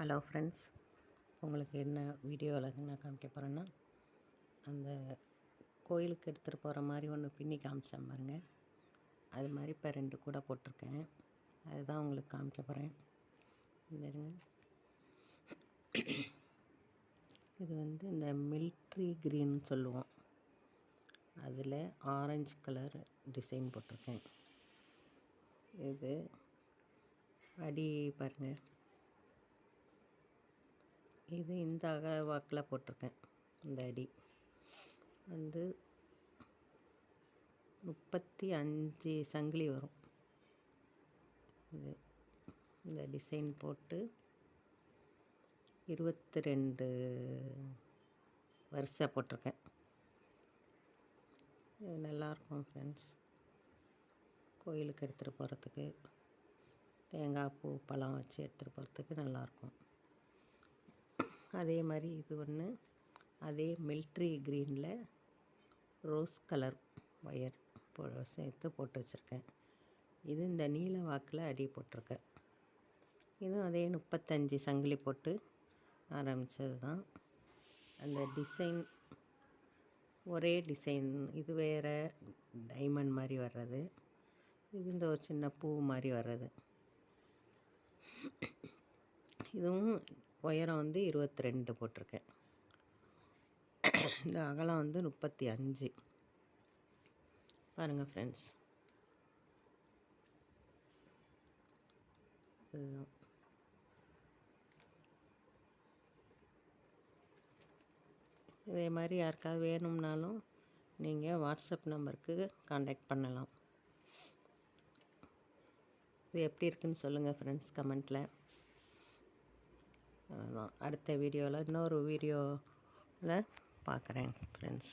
Hello friends உங்களுக்கு என்ன வீடியோவில் நான் காமிக்க போகிறேன்னா அந்த கோயிலுக்கு எடுத்துகிட்டு போகிற மாதிரி ஒன்று பின்னி காமிச்சேன் பாருங்க. அது மாதிரி இப்போ ரெண்டு கூட போட்டிருக்கேன். அதுதான் உங்களுக்கு காமிக்க போகிறேன் இருங்க. இது வந்து இந்த மில்ட்ரி க்ரீன் சொல்லுவோம். அதில் ஆரஞ்சு கலர் டிசைன் போட்டிருக்கேன். இது அடி பாருங்கள் இது இந்த அகல வாக்கில் போட்டிருக்கேன். இந்த அடி. வந்து முப்பத்தி அஞ்சு சங்கிலி வரும். இது. இந்த டிசைன் போட்டு இருபத்தி ரெண்டு வரிசை போட்டிருக்கேன். இது நல்லாயிருக்கும் ஃப்ரெண்ட்ஸ் கோயிலுக்கு எடுத்துகிட்டு போகிறதுக்கு தேங்காய் பூ பழம் வச்சு எடுத்துகிட்டு போகிறதுக்கு நல்லாயிருக்கும். அதே மாதிரி இது ஒன்று அதே மில்ட்ரி க்ரீனில் ரோஸ் கலர் ஒயர் போ சேர்த்து போட்டு வச்சுருக்கேன். இது இந்த நீல வாக்கில் அடி போட்டிருக்கேன். இதுவும் அதே முப்பத்தஞ்சு சங்கிலி போட்டு ஆரம்பித்தது தான் அந்த டிசைன் ஒரே டிசைன். இது வேறு டைமண்ட் மாதிரி வர்றது. இது இந்த ஒரு சின்ன பூ மாதிரி வர்றது. இதுவும் உயரம் வந்து இருபத்தி ரெண்டு போட்டிருக்கேன். இந்த அகலம் வந்து முப்பத்தி அஞ்சு பாருங்கள் ஃப்ரெண்ட்ஸ் இதுதான். இதே மாதிரி யாருக்காவது வேணும்னாலும் நீங்கள் வாட்ஸ்அப் நம்பருக்கு காண்டாக்ட் பண்ணலாம். இது எப்படி இருக்குன்னு சொல்லுங்கள் ஃப்ரெண்ட்ஸ் கமெண்ட்டில் அடுத்த வீடியோவில் இன்னொரு வீடியோவில் பார்க்குறேன் ஃப்ரெண்ட்ஸ்